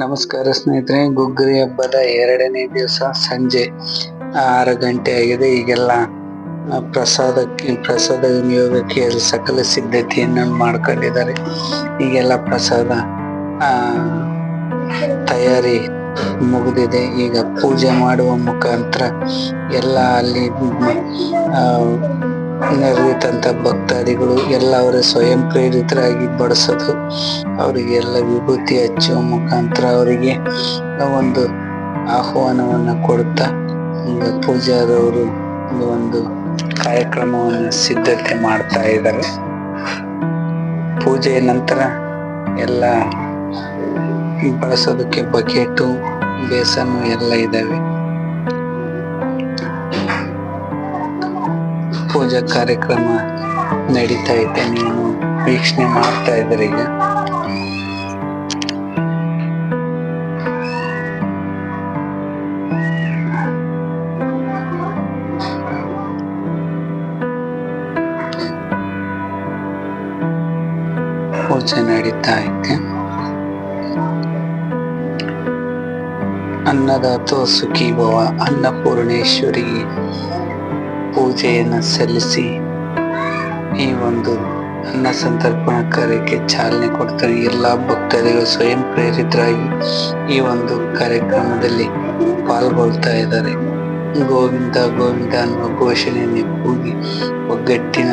ನಮಸ್ಕಾರ ಸ್ನೇಹಿತರೆ, ಗುಗ್ಗರಿ ಹಬ್ಬದ ಎರಡನೇ ದಿವಸ ಸಂಜೆ ಆರು ಗಂಟೆ ಆಗಿದೆ. ಈಗೆಲ್ಲ ಪ್ರಸಾದಕ್ಕೆ, ಪ್ರಸಾದ ವಿನಿಯೋಗಕ್ಕೆ ಸಕಲ ಸಿದ್ಧತೆಯನ್ನು ಮಾಡ್ಕೊಂಡಿದ್ದಾರೆ. ಈಗೆಲ್ಲ ಪ್ರಸಾದ ತಯಾರಿ ಮುಗಿದಿದೆ. ಈಗ ಪೂಜೆ ಮಾಡುವ ಮುಖಾಂತರ ಎಲ್ಲ ಅಲ್ಲಿ ನೆರೆದಿದ್ದಂಥ ಭಕ್ತಾದಿಗಳು ಎಲ್ಲ ಅವರ ಸ್ವಯಂ ಪ್ರೇರಿತರಾಗಿ ಬಡಿಸೋದು. ಅವರಿಗೆಲ್ಲ ವಿಭೂತಿ ಹಚ್ಚುವ ಮುಖಾಂತರ ಅವರಿಗೆ ಒಂದು ಆಹ್ವಾನವನ್ನು ಕೊಡ್ತಾ ಪೂಜಾರವರು ಒಂದು ಕಾರ್ಯಕ್ರಮವನ್ನು ಸಿದ್ಧತೆ ಮಾಡ್ತಾ ಇದ್ದಾರೆ. ಪೂಜೆಯ ನಂತರ ಎಲ್ಲ ಬಳಸೋದಕ್ಕೆ ಬಕೆಟು, ಬೇಸನ್ನು ಎಲ್ಲ ಇದಾವೆ ಪೂಜಾ ಕಾರ್ಯಕ್ರಮ ನಡೀತಾ ಇದೆ. ನೀವು ವೀಕ್ಷಣೆ ಮಾಡ್ತಾ ಇದ್ದೀರಿ ಈಗ. ಪೂಜೆ ನಡೀತಾ ಐತೆ ಅನ್ನದಾತೋ ಸುಖಿ ಭವ ಅನ್ನಪೂರ್ಣೇಶ್ವರಿಗೆ ಪೂಜೆಯನ್ನು ಸಲ್ಲಿಸಿ ಈ ಒಂದು ಅನ್ನ ಸಂತರ್ಪಣ ಕಾರ್ಯಕ್ಕೆ ಚಾಲನೆ ಕೊಡ್ತಾರೆ. ಎಲ್ಲ ಭಕ್ತಾದಿಗಳು ಸ್ವಯಂ ಪ್ರೇರಿತರಾಗಿ ಈ ಒಂದು ಕಾರ್ಯಕ್ರಮದಲ್ಲಿ ಪಾಲ್ಗೊಳ್ತಾ ಇದ್ದಾರೆ. ಗೋವಿಂದ ಗೋವಿಂದ ಅನ್ನುವ ಘೋಷಣೆಯನ್ನು ಕೂಗಿ ಒಗ್ಗಟ್ಟಿನ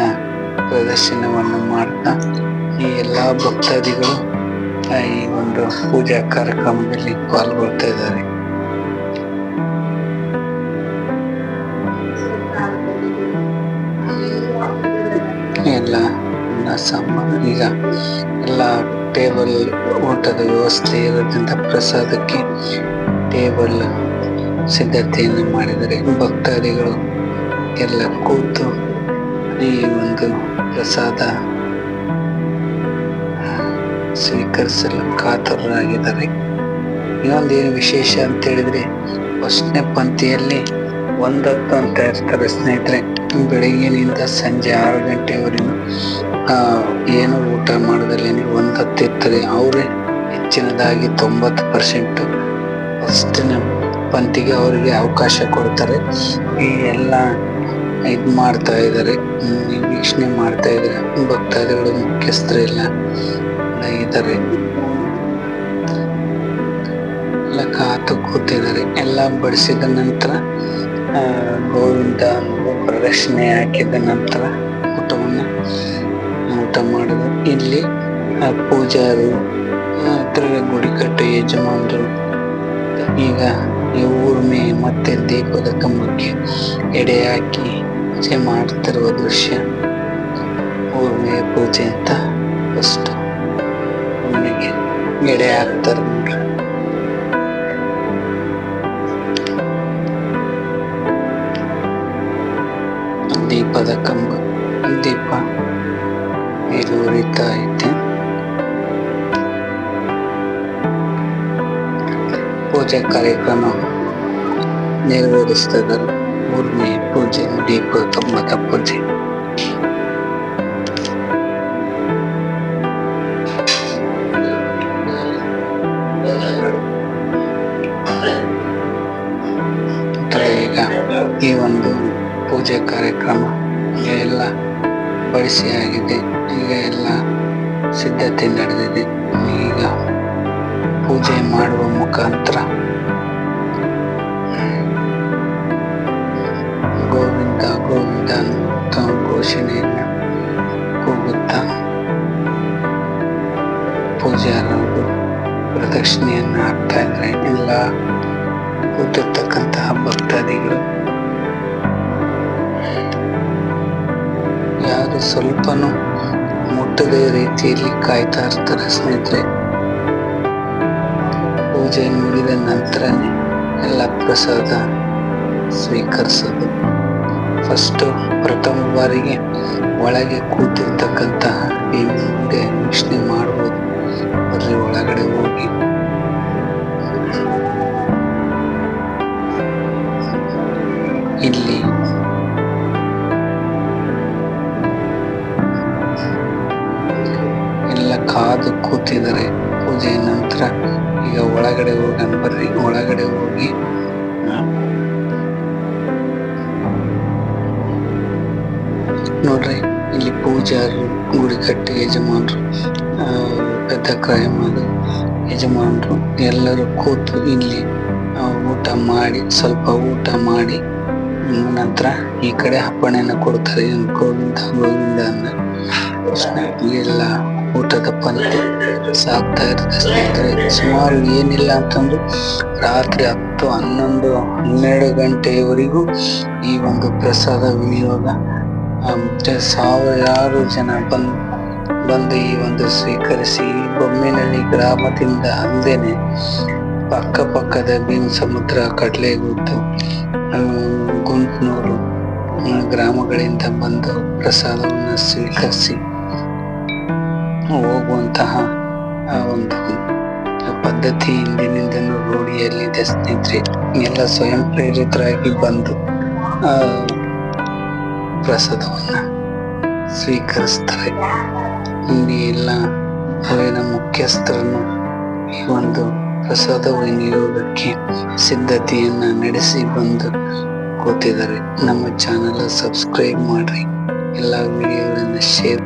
ಪ್ರದರ್ಶನವನ್ನು ಮಾಡ್ತಾ ಈ ಎಲ್ಲ ಭಕ್ತಾದಿಗಳು ಈ ಒಂದು ಪೂಜಾ ಕಾರ್ಯಕ್ರಮದಲ್ಲಿ ಪಾಲ್ಗೊಳ್ತಾ ಇದ್ದಾರೆ. ಈಗ ಎಲ್ಲ ಟೇಬಲ್ ಊಟದ ವ್ಯವಸ್ಥೆ ಇರೋದ್ರಿಂದ ಪ್ರಸಾದಕ್ಕೆ ಟೇಬಲ್ ಸಿದ್ಧತೆಯನ್ನು ಮಾಡಿದರೆ ಭಕ್ತಾದಿಗಳು ಎಲ್ಲ ಕೂತು ಈ ಒಂದು ಪ್ರಸಾದ ಸ್ವೀಕರಿಸಲು ಕಾತರರಾಗಿದ್ದಾರೆ. ಏನು ವಿಶೇಷ ಅಂತ ಹೇಳಿದ್ರೆ ಫಸ್ಟ್ನೇ ಪಂಕ್ತಿಯಲ್ಲಿ ಒಂದತ್ತು ಅಂತ ಇರ್ತಾರೆ ಸ್ನೇಹಿತರೆ. ಬೆಳಗ್ಗಿನಿಂದ ಸಂಜೆ ಆರು ಗಂಟೆವರೆಗೂ ಏನು ಊಟ ಮಾಡಿದ್ರೆ ಒಂದು ಇರ್ತದೆ. ಅವರೇ ಹೆಚ್ಚಿನದಾಗಿ ತೊಂಬತ್ತು ಪರ್ಸೆಂಟ್ ಫಸ್ಟಿನ ಪಂತಿಗೆ ಅವರಿಗೆ ಅವಕಾಶ ಕೊಡ್ತಾರೆ. ಈ ಎಲ್ಲ ಇದು ಮಾಡ್ತಾ ಇದ್ದಾರೆ. ವೀಕ್ಷಣೆ ಮಾಡ್ತಾ ಇದ್ದಾರೆ. ಭಕ್ತಾದಿಗಳು, ಮುಖ್ಯಸ್ಥರೆಲ್ಲ ಇದ್ದಾರೆ. ಎಲ್ಲ ಕಾತು ಕೂತಿದ್ದಾರೆ ಎಲ್ಲ ಬಡಿಸಿದ ನಂತರ ಗೋವಿಂದ ಪ್ರದಕ್ಷಿಣೆ ಹಾಕಿದ ನಂತರ ಊಟ ಮಾಡೋದು ಇಲ್ಲಿ ಪೂಜಾರು ಆ, ಗುಡಿ ಗುಡಿಕಟ್ಟು ಯಜಮಾನರು. ಈಗ ಊರ್ಮೆ ಮತ್ತೆ ದೀಪದ ಕಂಬಕ್ಕೆ ಎಡೆ ಹಾಕಿ ಪೂಜೆ ಮಾಡ್ತಿರುವ ದೃಶ್ಯ. ಊರ್ಮೆ ಪೂಜೆ ಅಂತ ಫಸ್ಟ್ ಮನೆಗೆ ಎಡೆ ಹಾಕ್ತಾರೆ ದೀಪದ ಕಂಬ ಪೂಜೆ ಕಾರ್ಯಕ್ರಮ ನೆರವೇರಿಸಿದರು ಮೂರನೇ ಪೂಜೆ ದೀಪ ತಮ್ಮದ ಪೂಜೆ ಈಗ ಈ ಒಂದು ಪೂಜೆ ಕಾರ್ಯಕ್ರಮ ಎಲ್ಲ ಬಳಸಿ ಆಗಿದೆ ಈಗ ಎಲ್ಲ ಸಿದ್ಧತೆ ನಡೆದಿದೆ ಪೂಜೆ ಮಾಡುವ ಮುಖಾಂತರ. ಗೋವಿಂದ ಗೋವಿಂದ ಅಂತ ಘೋಷಣೆಯನ್ನು ಕೂಗುತ್ತಾ ಪೂಜಾರರು ಪ್ರದಕ್ಷಿಣೆಯನ್ನು ಹಾಕ್ತಾ ಇದ್ರೆ ಎಲ್ಲ ಕೂತಿರ್ತಕ್ಕಂತಹ ಭಕ್ತಾದಿಗಳು ಯಾರು ಸ್ವಲ್ಪನೂ ಮುಟ್ಟದ ರೀತಿಯಲ್ಲಿ ಕಾಯ್ತಾ ಇರ್ತಾರೆ ಸ್ನೇಹಿತರೆ. ಪೂಜೆ ಮುಗಿದ ನಂತರನೇ ಎಲ್ಲ ಪ್ರಸಾದ ಸ್ವೀಕರಿಸೋದು. ಫಸ್ಟು ಪ್ರಥಮ ಬಾರಿಗೆ ಒಳಗೆ ಕೂತಿರ್ತಕ್ಕಂತಹ ಮುಂದೆ ವೀಕ್ಷಣೆ ಮಾಡ್ಬೋದು. ಬರ್ರಿ ಒಳಗಡೆ ಹೋಗಿ. ಇಲ್ಲಿ ಎಲ್ಲ ಕಾದು ಕೂತಿದ್ದಾರೆ ಪೂಜೆಯ ನಂತರ ಈಗ ಒಳಗೆ ಒಳಗಡೆ ನಾನು ಬರ್ರಿ ಒಳಗಡೆ ಹೋಗಿ. ನೋಡ್ರಿ, ಇಲ್ಲಿ ಪೂಜಾರು ಗುಡಿ ಕಟ್ಟಿ ಯಜಮಾನ್ರು ಪೆದ್ದ ಅದು. ಯಜಮಾನ್ರು ಎಲ್ಲರೂ ಕೂತು ಇಲ್ಲಿ ಊಟ ಮಾಡಿ, ಸ್ವಲ್ಪ ಊಟ ಮಾಡಿ ನಂತರ ಈ ಕಡೆ ಅಪ್ಪಣೆನ ಕೊಡ್ತಾರೆ. ಗೋವಿಂದ ಗೋವಿಂದ ಅನ್ನ ಎಲ್ಲ ಊಟದ ಪಂಕ್ತಿ ಸಾಕ್ತಾ ಇರುತ್ತೆ ಸ್ನೇಹಿತರೆ. ಸುಮಾರು ಏನಿಲ್ಲ ಅಂತಂದು ರಾತ್ರಿ ಹತ್ತು ಹನ್ನೊಂದು ಹನ್ನೆರಡು ಗಂಟೆಯವರೆಗೂ ಈ ಒಂದು ಪ್ರಸಾದ ವಿನಿಯೋಗ. ಮತ್ತು ಸಾವಿರಾರು ಜನ ಬಂದು ಬಂದು ಈ ಒಂದು ಸ್ವೀಕರಿಸಿ ಬೊಮ್ಮಿನಲ್ಲಿ ಗ್ರಾಮದಿಂದ ಅಲ್ಲದೇನೆ ಅಕ್ಕಪಕ್ಕದ ಭೀಮ್ ಸಮುದ್ರ ಕಡಲೆಗುತ್ತು ಗುಂಟ್ನೂರು ಗ್ರಾಮಗಳಿಂದ ಬಂದು ಪ್ರಸಾದವನ್ನು ಸ್ವೀಕರಿಸಿ ಹೋಗುವಂತಹ ಒಂದು ಪದ್ಧತಿ ಹಿಂದಿನಿಂದನೂ ರೂಢಿಯಲ್ಲಿದೆ ಸ್ನೇಹಿತರೆ ಎಲ್ಲ ಸ್ವಯಂ ಪ್ರೇರಿತರಾಗಿ ಬಂದು ಆ ಪ್ರಸಾದವನ್ನ ಸ್ವೀಕರಿಸ್ತಾರೆ. ಇಲ್ಲಿ ಎಲ್ಲ ಅಲ್ಲಿನ ಮುಖ್ಯಸ್ಥರನ್ನು ಈ ಒಂದು ಪ್ರಸಾದ ವಿನಿಯೋಗಕ್ಕೆ ಸಿದ್ಧತೆಯನ್ನ ನಡೆಸಿ ಬಂದು ಕೂತಿದ್ದಾರೆ. ನಮ್ಮ ಚಾನಲ್ ಸಬ್ಸ್ಕ್ರೈಬ್ ಮಾಡ್ರಿ. ಎಲ್ಲ ವಿಡಿಯೋಗಳನ್ನ ಶೇರ್